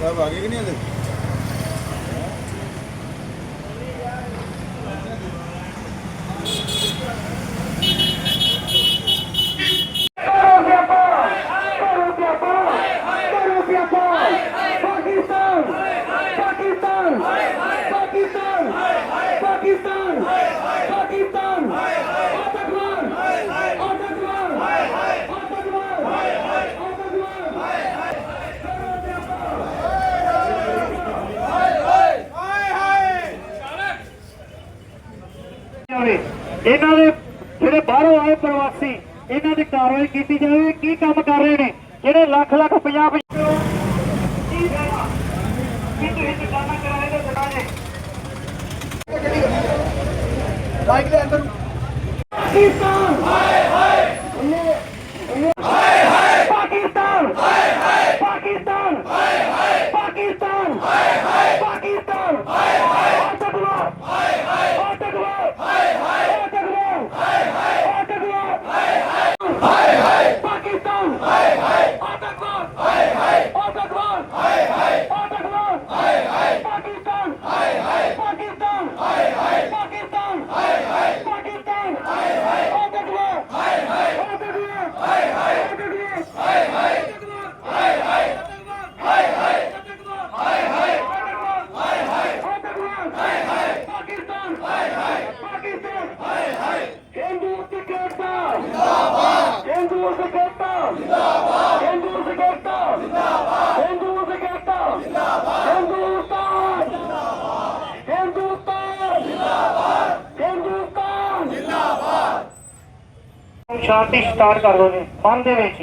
ਸਾਹਿਬ ਆ ਗਏ ਕਿ ਨਹੀਂ ਹਲੇ? ਇਹਨਾਂ ਦੇ ਜਿਹੜੇ ਬਾਹਰੋਂ ਆਏ ਪ੍ਰਵਾਸੀ, ਇਹਨਾਂ ਦੀ ਕਾਰਵਾਈ ਕੀਤੀ ਜਾਵੇ, ਕੀ ਕੰਮ ਕਰ ਰਹੇ ਨੇ ਜਿਹੜੇ ਲੱਖ ਲੱਖ ਪੰਜਾਬ ਕੀ ਫਾਇਦਾ? ਕੀ ਤੁਸੀਂ ਸ਼ਾਂਤੀ ਸਟਾਰਟ ਕਰ ਦੋ ਜੀ। ਬੰਦ ਦੇ ਵਿੱਚ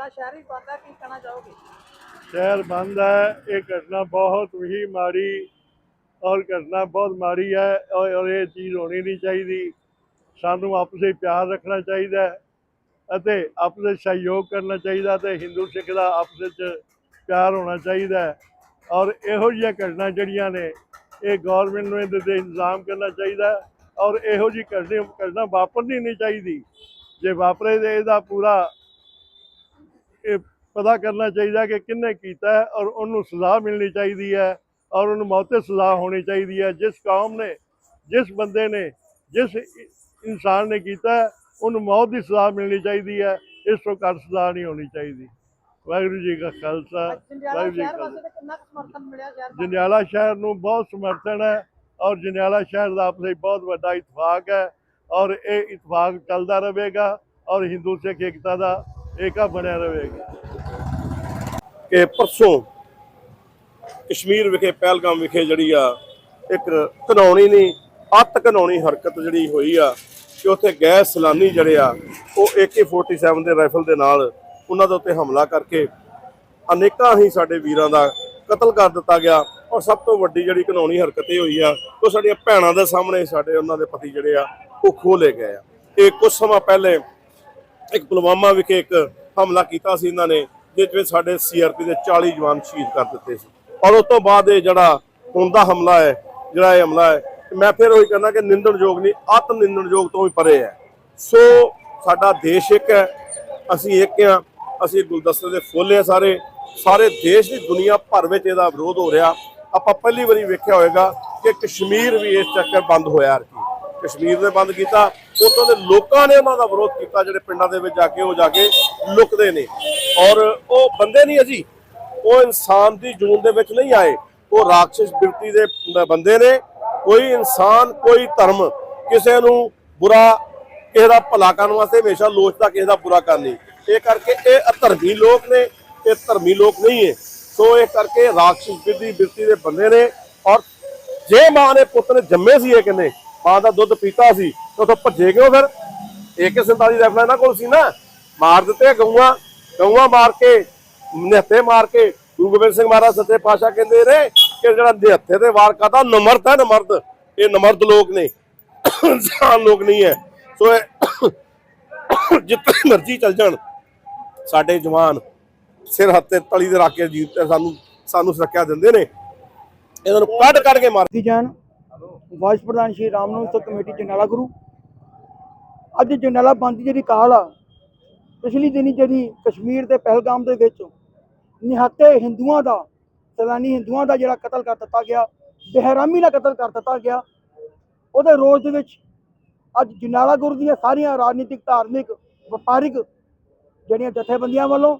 ਆ ਸ਼ਹਿਰ ਹੀ ਬੰਦ ਆ ਕੀ ਕਹਿਣਾ ਚਾਹੋਗੇ? ਸ਼ਹਿਰ ਬੰਦ ਹੈ, ਇਹ ਘਟਨਾ ਬਹੁਤ ਹੀ ਮਾੜੀ, ਔਰ ਘਟਨਾ ਬਹੁਤ ਮਾੜੀ ਹੈ, ਔਰ ਔਰ ਇਹ ਚੀਜ਼ ਹੋਣੀ ਨਹੀਂ ਚਾਹੀਦੀ। ਸਾਨੂੰ ਆਪਸੇ ਪਿਆਰ ਰੱਖਣਾ ਚਾਹੀਦਾ ਹੈ, ਅਤੇ ਆਪਸ ਵਿੱਚ ਸਹਿਯੋਗ ਕਰਨਾ ਚਾਹੀਦਾ ਤੇ ਹਿੰਦੂ ਸਿੱਖ ਦਾ ਆਪਸ ਵਿੱਚ ਪਿਆਰ ਹੋਣਾ ਚਾਹੀਦਾ ਹੈ। ਔਰ ਇਹੋ ਜਿਹੀਆਂ ਘਟਨਾ ਜਿਹੜੀਆਂ ਨੇ, ਇਹ ਗਵਰਨਮੈਂਟ ਨੂੰ ਇਹਦੇ ਤੇ ਇੰਤਜ਼ਾਮ ਕਰਨਾ ਚਾਹੀਦਾ ਔਰ ਇਹੋ ਜਿਹੀ ਘਟਨਾ ਘਟਨਾ ਵਾਪਰਨੀ ਨਹੀਂ ਚਾਹੀਦੀ। ਜੇ ਵਾਪਰੇ ਤੇ ਇਹਦਾ ਪੂਰਾ ਇਹ ਪਤਾ ਕਰਨਾ ਚਾਹੀਦਾ ਕਿ ਕਿਹਨੇ ਕੀਤਾ ਹੈ ਔਰ ਉਹਨੂੰ ਸਜ਼ਾ ਮਿਲਣੀ ਚਾਹੀਦੀ ਹੈ ਔਰ ਉਹਨੂੰ ਮੌਤੇ ਸਜ਼ਾ ਹੋਣੀ ਚਾਹੀਦੀ ਹੈ। ਜਿਸ ਕੌਮ ਨੇ ਜਿਸ ਬੰਦੇ ਨੇ ਜਿਸ ਇਨਸਾਨ ਨੇ ਕੀਤਾ ਉਹਨੂੰ ਮੌਤ ਦੀ ਸਜ਼ਾ ਮਿਲਣੀ ਚਾਹੀਦੀ ਹੈ। ਇਸ ਤੋਂ ਘੱਟ ਸਜ਼ਾ ਨਹੀਂ ਹੋਣੀ ਚਾਹੀਦੀ। ਵਾਹਿਗੁਰੂ ਜੀ ਕਾ ਖਾਲਸਾ ਵਾਹਿਗੁਰੂ ਜੀ ਕਿੰਨਾ ਵਾਸੀਆਂ ਜੰਡਿਆਲਾ ਸ਼ਹਿਰ ਨੂੰ ਬਹੁਤ ਸਮਰਥਨ ਹੈ ਔਰ ਜੰਡਿਆਲਾ ਸ਼ਹਿਰ ਦਾ ਆਪਸੇ ਬਹੁਤ ਵੱਡਾ ਇਤਫਾਕ ਹੈ ਔਰ ਇਹ ਇਤਫਾਕ ਚੱਲਦਾ ਰਹੇਗਾ ਔਰ ਹਿੰਦੂ ਸਿੱਖ ਏਕਤਾ ਦਾ ਏਕਾ ਬਣਿਆ ਰਹੇਗਾ। ਕਿ ਪਰਸੋਂ ਕਸ਼ਮੀਰ ਵਿਖੇ, ਪਹਿਲਗਾਮ ਵਿਖੇ ਜਿਹੜੀ ਆ, ਇੱਕ ਘਨੌਣੀ ਨਹੀਂ, ਅੱਤ ਘਨੌਣੀ ਹਰਕਤ ਜਿਹੜੀ ਹੋਈ ਆ, ਕਿ ਉੱਥੇ ਗੈਰ ਸਲਾਨੀ ਜਿਹੜੇ ਆ, ਉਹ AK47 ਦੇ ਰਾਈਫਲ ਦੇ ਨਾਲ ਉਹਨਾਂ ਦੇ ਉੱਤੇ ਹਮਲਾ ਕਰਕੇ ਅਨੇਕਾਂ ਹੀ ਸਾਡੇ ਵੀਰਾਂ ਦਾ ਕਤਲ ਕਰ ਦਿੱਤਾ ਗਿਆ। ਔਰ ਸਭ ਤੋਂ ਵੱਡੀ ਜਿਹੜੀ ਘਿਨਾਉਣੀ ਹਰਕਤ ਇਹ ਹੋਈ ਆ, ਉਹ ਸਾਡੀਆਂ ਭੈਣਾਂ ਦੇ ਸਾਹਮਣੇ ਸਾਡੇ ਉਹਨਾਂ ਦੇ ਪਤੀ ਜਿਹੜੇ ਆ, ਉਹ ਖੋਹ ਲਏ ਗਏ ਆ। ਇਹ ਕੁਝ ਸਮਾਂ ਪਹਿਲੇ ਇੱਕ ਪੁਲਵਾਮਾ ਵਿਖੇ ਇੱਕ ਹਮਲਾ ਕੀਤਾ ਸੀ ਇਹਨਾਂ ਨੇ, ਜਿਸ ਵਿੱਚ ਸਾਡੇ ਸੀਆਰਪੀ ਦੇ 40 ਜਵਾਨ ਸ਼ਹੀਦ ਕਰ ਦਿੱਤੇ ਸੀ। ਔਰ ਉਸ ਤੋਂ ਬਾਅਦ ਇਹ ਜਿਹੜਾ ਹੁਣ ਦਾ ਹਮਲਾ ਹੈ, ਜਿਹੜਾ ਇਹ ਹਮਲਾ ਹੈ, ਮੈਂ ਫਿਰ ਉਹੀ ਕਹਿੰਦਾ ਕਿ ਨਿੰਦਣਯੋਗ ਨਹੀਂ ਅਤ ਨਿੰਦਣਯੋਗ ਤੋਂ ਵੀ ਪਰੇ ਹੈ। ਸੋ ਸਾਡਾ ਦੇਸ਼ ਇੱਕ ਹੈ, ਅਸੀਂ ਇੱਕ ਹਾਂ, ਅਸੀਂ ਗੁਲਦਸਤੇ ਦੇ ਫੁੱਲ ਹਾਂ ਸਾਰੇ। ਸਾਰੇ ਦੇਸ਼ ਦੀ ਦੁਨੀਆ ਭਰ ਵਿੱਚ ਇਹਦਾ ਵਿਰੋਧ ਹੋ ਰਿਹਾ। ਆਪਾਂ ਪਹਿਲੀ ਵਾਰੀ ਵੇਖਿਆ ਹੋਵੇਗਾ ਕਿ ਕਸ਼ਮੀਰ ਵੀ ਇਸ ਚੱਕਰ ਬੰਦ ਹੋਇਆ ਰਕੀ ਕਸ਼ਮੀਰ ਨੇ ਬੰਦ ਕੀਤਾ ਉੱਥੋਂ ਦੇ ਲੋਕਾਂ ਨੇ ਉਹਨਾਂ ਦਾ ਵਿਰੋਧ ਕੀਤਾ, ਜਿਹੜੇ ਪਿੰਡਾਂ ਦੇ ਵਿੱਚ ਜਾ ਕੇ ਉਹ ਜਾ ਕੇ ਲੁਕਦੇ ਨੇ। ਔਰ ਉਹ ਬੰਦੇ ਨਹੀਂ ਅਜੀ, ਉਹ ਇਨਸਾਨ ਦੀ ਜੂਨ ਦੇ ਵਿੱਚ ਨਹੀਂ ਆਏ। ਉਹ ਰਾਖਸ਼ ਬਿਰਤੀ ਦੇ ਬੰਦੇ ਨੇ। ਕੋਈ ਇਨਸਾਨ, ਕੋਈ ਧਰਮ ਕਿਸੇ ਨੂੰ ਬੁਰਾ, ਕਿਸੇ ਦਾ ਭਲਾ ਕਰਨ ਵਾਸਤੇ ਹਮੇਸ਼ਾ ਲੋਚਦਾ ਕਿਸੇ ਦਾ ਬੁਰਾ ਕਰਨੀ ਲਈ ਇਹ ਕਰਕੇ ਇਹ ਅਧਰਮੀ ਲੋਕ ਨੇ, ਇਹ ਧਰਮੀ ਲੋਕ ਨਹੀਂ ਹੈ। ਸੋ ਇਹ ਕਰਕੇ ਰਾਖਸ਼ ਬਿਰਤੀ ਬਿਰਤੀ ਦੇ ਬੰਦੇ ਨੇ। ਔਰ ਜੇ ਮਾਂ ਨੇ ਪੁੱਤ ਨੇ ਜੰਮੇ ਸੀ ਇਹ ਕਹਿੰਦੇ ਮਾਂ ਦਾ ਦੁੱਧ ਪੀਤਾ ਸੀ, ਤੇ ਉਥੋਂ ਭੱਜੇ ਕਿਉਂ ਫਿਰ? AK47 ਰਾਈਫਲ ਇਹਨਾਂ ਕੋਲ ਸੀ ਨਾ। ਮਾਰ ਦਿੱਤੇ ਗਊਆਂ ਗਊਆਂ ਮਾਰ ਕੇ, ਨਿਹੱਥੇ ਮਾਰ ਕੇ, ਗੁਰੂ ਗੋਬਿੰਦ ਸਿੰਘ ਮਹਾਰਾਜ ਸੱਚੇ ਪਾਤਸ਼ਾਹ ਕਹਿੰਦੇ ਨੇ ਕਿ ਜਿਹੜਾ ਨਿਹੱਥੇ ਤੇ ਵਾਰ ਕਰਦਾ ਨਮਰਦ ਹੈ ਨਮਰਦ ਇਹ ਨਮਰਦ ਲੋਕ ਨੇ। ਇਨਸਾਨ ਲੋਕ ਨਹੀਂ ਹੈ। ਸੋ ਜਿੱਥੇ ਮਰਜ਼ੀ ਚੱਲ ਜਾਣ। ਸਾਡੇ ਜਵਾਨ ਸਿਰ ਹੱਥੇ ਤਲੀ ਦੇ ਰੱਖ ਕੇ ਜੀਤ ਤੇ ਸਾਨੂੰ ਸਾਨੂੰ ਸੁਰੱਖਿਆ ਦਿੰਦੇ ਨੇ। ਇਹਨਾਂ ਨੂੰ ਕੱਢ ਕੱਢ ਕੇ ਮਾਰ ਦੀ ਜਾਨ ਵਾਈਸ ਪ੍ਰਧਾਨ ਸ਼੍ਰੀ ਰਾਮਨੂ ਕਮੇਟੀ ਜਨਾਲਾ ਗੁਰੂ। ਅੱਜ ਜਨਾਲਾ ਬੰਦ ਦੀ ਜਿਹੜੀ ਕਾਲ ਆ, ਪਿਛਲੀ ਦਿਨੀ ਜਿਹੜੀ ਕਸ਼ਮੀਰ ਦੇ ਪਹਿਲਗਾਮ ਦੇ ਵਿੱਚ ਨਿਹੱਤੇ ਹਿੰਦੂਆਂ ਦਾ, ਸੈਲਾਨੀ ਹਿੰਦੂਆਂ ਦਾ ਜਿਹੜਾ ਕਤਲ ਕਰ ਦਿੱਤਾ ਗਿਆ, ਬਹਿਰਾਮੀ ਨਾਲ ਕਤਲ ਕਰ ਦਿੱਤਾ ਗਿਆ, ਉਹਦੇ ਰੋਜ਼ ਦੇ ਵਿੱਚ ਅੱਜ ਜਨਾਲਾ ਗੁਰੂ ਦੀਆਂ ਸਾਰੀਆਂ ਰਾਜਨੀਤਿਕ, ਧਾਰਮਿਕ, ਵਪਾਰਿਕ ਜਿਹੜੀਆਂ ਜਥੇਬੰਦੀਆਂ ਵੱਲੋਂ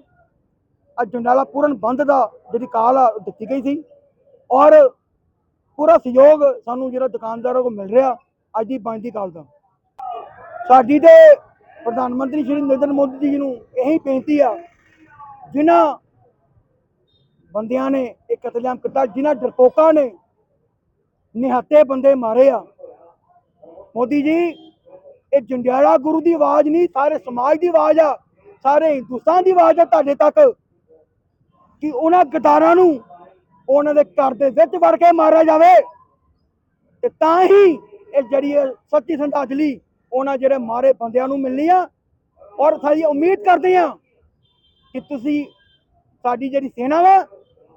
ਅੱਜ ਜਨਾਲਾ ਪੂਰਨ ਬੰਦ ਦਾ ਜਿਹੜੀ ਕਾਲ ਆ, ਉਹ ਦਿੱਤੀ ਗਈ ਸੀ। ਔਰ ਪੂਰਾ ਸਹਿਯੋਗ ਸਾਨੂੰ ਜਿਹੜਾ ਦੁਕਾਨਦਾਰਾਂ ਕੋਲ ਮਿਲ ਰਿਹਾ ਅੱਜ ਦੀ ਬੰਦ ਦੀ ਕਾਲ ਦਾ ਸਾਡੀ ਤੇ ਪ੍ਰਧਾਨ ਮੰਤਰੀ ਸ਼੍ਰੀ ਨਰਿੰਦਰ ਮੋਦੀ ਜੀ ਨੂੰ ਇਹੀ ਬੇਨਤੀ ਆ, ਜਿਨ੍ਹਾਂ ਬੰਦਿਆਂ ਨੇ ਇਹ ਕਤਲੇਆਮ ਕੀਤਾ, ਜਿਨ੍ਹਾਂ ਡਰਪੋਕਾਂ ਨੇ ਨਿਹੱਤੇ ਬੰਦੇ ਮਾਰੇ ਆ। ਮੋਦੀ ਜੀ, ਇਹ ਜੰਡਿਆਲਾ ਗੁਰੂ ਦੀ ਆਵਾਜ਼ ਨਹੀਂ, ਸਾਰੇ ਸਮਾਜ ਦੀ ਆਵਾਜ਼ ਆ, ਸਾਰੇ ਹਿੰਦੁਸਤਾਨ ਦੀ ਆਵਾਜ਼ ਆ ਤੁਹਾਡੇ ਤੱਕ ਕਿ ਉਹਨਾਂ ਗਦਾਰਾਂ ਨੂੰ ਉਹਨਾਂ ਦੇ ਘਰ ਦੇ ਵਿੱਚ ਵੜ ਕੇ ਮਾਰਿਆ ਜਾਵੇ। ਤੇ ਤਾਂ ਹੀ ਇਹ ਜਿਹੜੀ ਸੱਚੀ ਸ਼ਰਧਾਂਜਲੀ ਉਹਨਾਂ ਜਿਹੜੇ ਮਾਰੇ ਬੰਦਿਆਂ ਨੂੰ ਮਿਲਣੀ ਆ ਔਰ ਸਾਡੀ ਉਮੀਦ ਕਰਦੇ ਆ ਕਿ ਤੁਸੀਂ ਸਾਡੀ ਜਿਹੜੀ ਸੈਨਾ ਵਾ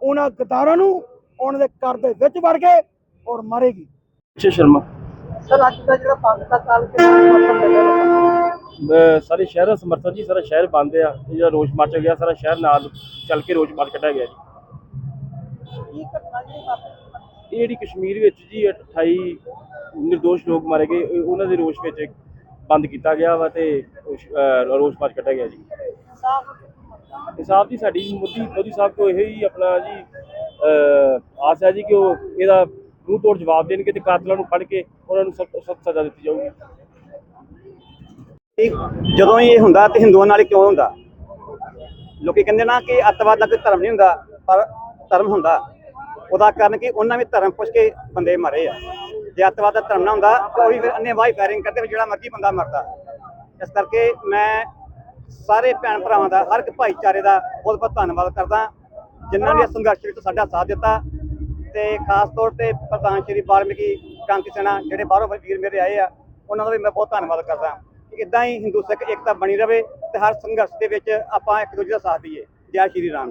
ਉਹਨਾਂ ਗਦਾਰਾਂ ਨੂੰ ਉਹਨਾਂ ਦੇ ਘਰ ਦੇ ਵਿੱਚ ਵੜ ਕੇ ਔਰ ਮਾਰੇਗੀ। ਸਰ ਅੱਜ ਦਾ ਜਿਹੜਾ ਦਾ ਕਾਲ ਕੁ ਸਾਰੇ ਸ਼ਹਿਰ ਸਮਰਥਨ ਜੀ ਸਾਰਾ ਸ਼ਹਿਰ ਬੰਦ ਆ। ਜਿਹੜਾ ਰੋਸ ਮਾਰਚ ਗਿਆ ਸਾਰਾ ਸ਼ਹਿਰ ਨਾਲ ਚੱਲ ਕੇ ਰੋਸ ਮਾਰਚ ਕੱਢਿਆ ਗਿਆ ਜੀ। ਕੀ ਘਟਨਾ ਜਿਹੜੀ ਵਾਪਰੀ ਇਹ ਜਿਹੜੀ ਕਸ਼ਮੀਰ ਵਿੱਚ ਜੀ 28 ਨਿਰਦੋਸ਼ ਲੋਕ ਮਾਰੇ ਗਏ ਇਹ ਉਹਨਾਂ ਦੇ ਰੋਸ ਵਿੱਚ ਬੰਦ ਕੀਤਾ ਗਿਆ ਵਾ ਤੇ ਰੋਸ ਮਾਰਚ ਕੱਢਿਆ ਗਿਆ ਜੀ। ਇਨਸਾਫ ਦੀ ਸਾਡੀ ਮੋਦੀ ਮੋਦੀ ਸਾਹਿਬ ਤੋਂ ਇਹ ਹੀ ਆਪਣਾ ਜੀ ਆਸ ਹੈ ਜੀ ਕਿ ਉਹ ਇਹਦਾ ਮੂੰਹ ਤੋੜ ਜਵਾਬ ਦੇਣਗੇ ਤੇ ਕਾਤਲਾਂ ਨੂੰ ਫੜ ਕੇ ਉਹਨਾਂ ਨੂੰ ਸਖਤ ਸਖਤ ਸਜ਼ਾ ਦਿੱਤੀ ਜਾਊਗੀ। ਜਦੋਂ ਇਹ ਹੁੰਦਾ ਤੇ ਹਿੰਦੂਆਂ ਨਾਲ ਕਿਉਂ ਹੁੰਦਾ? ਲੋਕੀ ਕਹਿੰਦੇ ਨਾ ਕਿ ਅੱਤਵਾਦ ਦਾ ਕੋਈ ਧਰਮ ਨਹੀਂ ਹੁੰਦਾ ਪਰ ਧਰਮ ਹੁੰਦਾ, ਉਹਦਾ ਕਾਰਨ ਕਿ? ਉਹਨਾਂ ਵੀ ਧਰਮ ਪੁੱਛ ਕੇ ਬੰਦੇ ਮਾਰੇ ਆ। ਜੇ ਅੱਤਵਾਦ ਦਾ ਧਰਮ ਨਾ ਹੁੰਦਾ ਤਾਂ ਉਹ ਵੀ ਫਿਰ ਅੰਨੇ ਵਾਹੀ ਫਾਇਰਿੰਗ ਕਰਦੇ ਜਿਹੜਾ ਮਰਜ਼ੀ ਬੰਦਾ ਮਰਦਾ। ਇਸ ਕਰਕੇ ਮੈਂ ਸਾਰੇ ਭੈਣ ਭਰਾਵਾਂ ਦਾ, ਹਰ ਇੱਕ ਭਾਈਚਾਰੇ ਦਾ ਬਹੁਤ ਬਹੁਤ ਧੰਨਵਾਦ ਕਰਦਾ, ਜਿਨ੍ਹਾਂ ਨੇ ਸੰਘਰਸ਼ ਵਿੱਚ ਸਾਡਾ ਸਾਥ ਦਿੱਤਾ। ਤੇ ਖਾਸ ਤੌਰ ਤੇ ਪ੍ਰਧਾਨ ਸ਼੍ਰੀ ਵਾਲਮੀਕੀ ਕ੍ਰਾਂਤੀ ਸੈਨਾ, ਜਿਹੜੇ ਬਾਹਰੋਂ ਵੀਰ ਮੇਰੇ ਆਏ ਆ, ਉਹਨਾਂ ਦਾ ਵੀ ਮੈਂ ਬਹੁਤ ਧੰਨਵਾਦ ਕਰਦਾ। ਕਿ ਇਦਾਂ ਹੀ ਹਿੰਦੂ ਸਿੱਖ ਏਕਤਾ ਬਣੀ ਰਵੇ ਤੇ ਹਰ ਸੰਘਰਸ਼ ਦੇ ਵਿੱਚ ਆਪਾਂ ਇੱਕ ਦੂਜੇ ਦਾ ਸਾਥ ਦਈਏ। ਜੈ ਸ਼੍ਰੀ ਰਾਮ।